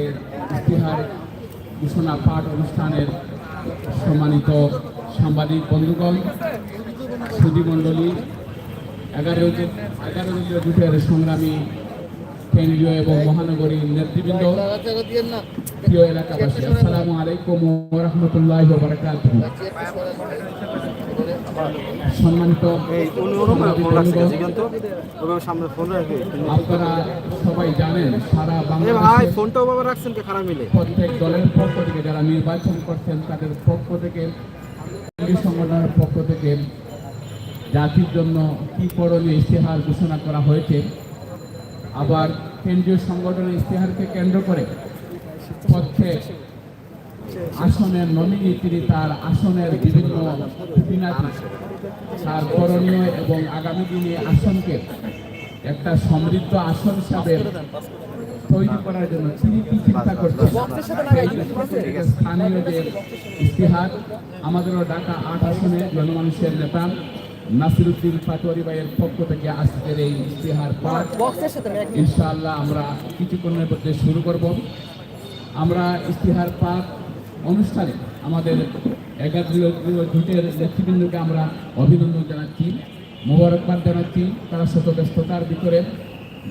আজকের ইতিহার ঘোষণা পাঠ অনুষ্ঠানের সম্মানিত সাংবাদিক বন্ধুগণ সুধীমণ্ডলী এগারো এগারো দলীয় জোটের সংগ্রামী কেন্দ্রীয় এবং মহানগরী নেতৃবৃন্দ, প্রিয় এলাকাবাসী, আসসালামু আলাইকুম রাহমাতুল্লাহি সম্মানিত আপনারা সবাই জানেন সারা বাংলাদেশে প্রত্যেক দলের পক্ষ থেকে যারা নির্বাচন করছেন তাদের পক্ষ থেকে সংগঠনের পক্ষ থেকে জাতির জন্য কি করণীয় ইশতেহার ঘোষণা করা হয়েছে আবার কেন্দ্রীয় সংগঠনের ইশতেহারকে কেন্দ্র করে প্রত্যেক আসনের নমিনি তিনি তার আসনের বিভিন্ন খুঁটিনাটি তার করণীয় এবং আগামী দিনে আসনকে একটা সমৃদ্ধ আসন হিসাবে তৈরি করার জন্য তিনি কি চিন্তা করছেন? সেই দৃষ্টিতে স্থানীয় যে ইতিহাস। আমাদেরও ঢাকা আট আসনে জনমানুষের নেতা নাসিরুদ্দিন পাটোয়ারি ভাইয়ের পক্ষ থেকে আজকের এই ইতিহার পাঠ। ইনশাআল্লাহ আমরা কিছুক্ষণের মধ্যে শুরু করব। আমরা ইতিহার পাঠ অনুষ্ঠানে আমাদের জোটের নেতৃবৃন্দকে আমরা অভিনন্দন জানাচ্ছি মোবারকবাদ জানাচ্ছি, তারা শত ব্যস্ততার ভিতরে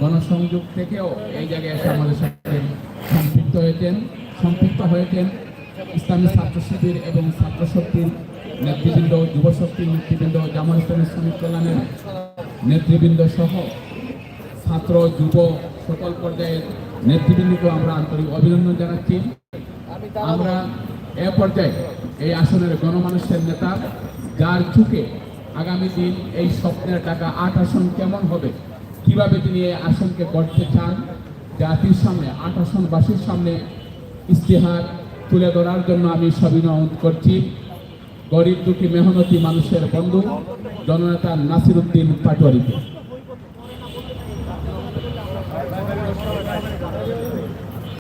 গণসংযোগ থেকেও এই জায়গায় এসে আমাদের সাথে সম্পৃক্ত হয়েছেন সম্পৃক্ত হয়েছেন ইসলামী ছাত্র শিবির এবং ছাত্র শক্তির নেতৃবৃন্দ যুব শক্তির নেতৃবৃন্দ জামাত ইসলামী শ্রমিক কল্যাণের নেতৃবৃন্দ সহ ছাত্র, যুব সকল পর্যায়ের নেতৃবৃন্দকে আমরা আন্তরিক অভিনন্দন জানাচ্ছি। আমরা এ পর্যায়ে এই আসনের গণমানুষের নেতা যার চুকে আগামী দিন এই স্বপ্নের টাকা আট আসন কেমন হবে? কীভাবে তিনি এই আসনকে গড়তে চান? জাতির সামনে আট আসনবাসীর সামনে ইস্তেহার তুলে ধরার জন্য আমি সবিনয় অনুরোধ করছি। গরিব দুঃখী মেহনতি মানুষের বন্ধু জননেতা নাসিরুদ্দিন পাটোয়ারিকে।